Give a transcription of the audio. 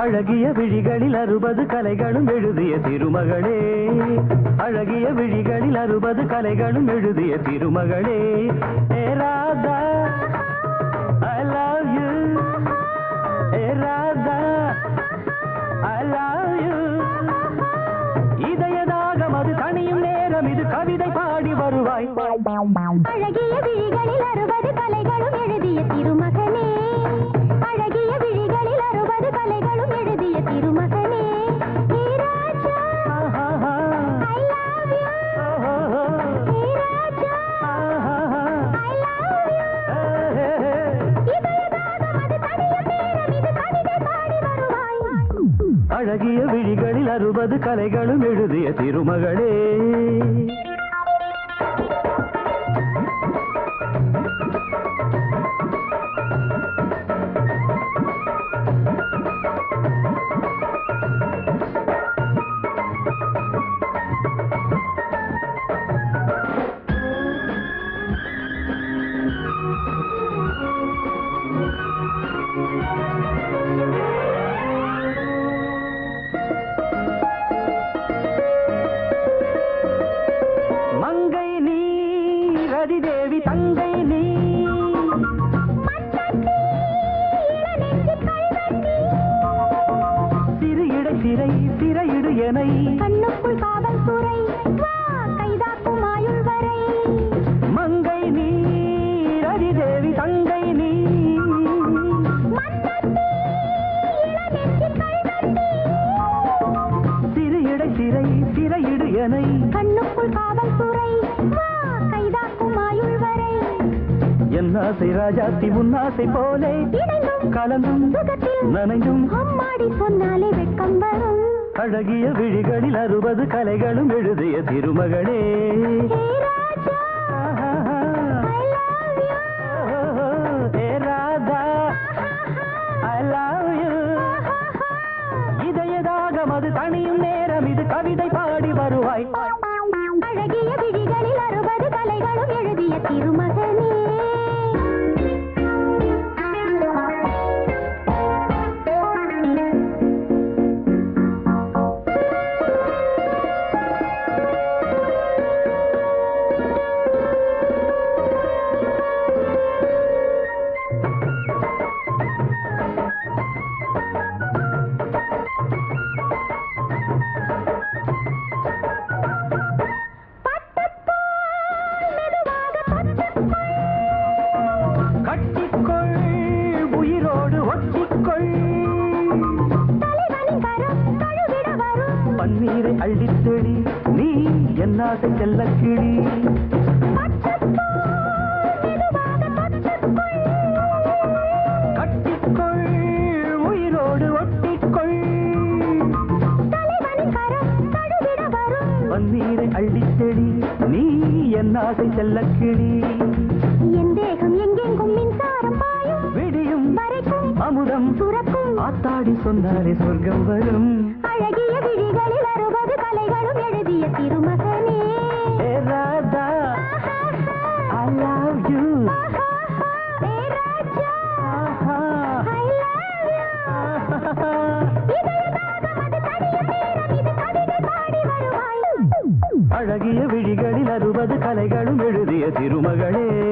அழகிய விழிகளில் அறுபது கலைகளும் எழுதிய திருமகளே. அழகிய விழிகளில் அறுபது கலைகளும் எழுதிய திருமகளே. ஏ Radha I love you A Radha I love you இதயதாகம் அது தனியும் நேரம் இது கவிதை பாடி வருவாய். அழகிய விழிகளில் அறுபது அழகிய விழிகளில் அறுபது கலைகளும் எழுதிய திருமகளே. ரதிதேவி தங்கை நீ. சிறு இடை சிறை சிறையிடு எனை. கண்ணுக்குள் காவல்துறை வா கைதாக்கும் ஆயுள் வரை. மங்கை தங்கை நீ. சிறு இடை சிறை சிறையிடு எனை. கண்ணுக்குள் காவல்துறை வா கைதாக்கும் ஆயுள் வரை. என் ஆசை ராஜாத்தி உன்னாசை போலே. இணைந்தும் கலந்தும் சுகத்தில் நனைந்தும் அம்மாடி சொன்னாலே வெட்கம் வரும். அழகிய விழிகளில் அறுபது கலைகளும் எழுதிய திருமகளே. அது தனியும் நேரம் இது கவிதை பாடி வருவாய். அழகிய விழிகளில் அறுபது எழுதிய திருமகனே. பன்னீரை அள்ளித் தெளி நீ என்னாசை செல்ல கிளி கட்டிக்கொள் உயிரோடு ஒட்டிக்கொள். தலைவனின் கரம் தழுவிட வரும் பன்னீரை அள்ளித் தெளி நீ என்னாசை செல்ல கிளி என் தேகம் எங்கெங்கும் மின்சாரம் பாயும். விடியும் வரைக்கும் அமுதம். சுரக்கும். ஆத்தாடி சொன்னாரே சொர்க்கம் வரும். அழகிய விழிகளில் அறுபது கலைகளும் எழுதிய திருமகனே. ராதா. அழகிய விழிகளில் அறுபது கலைகளும் எழுதிய திருமகளே.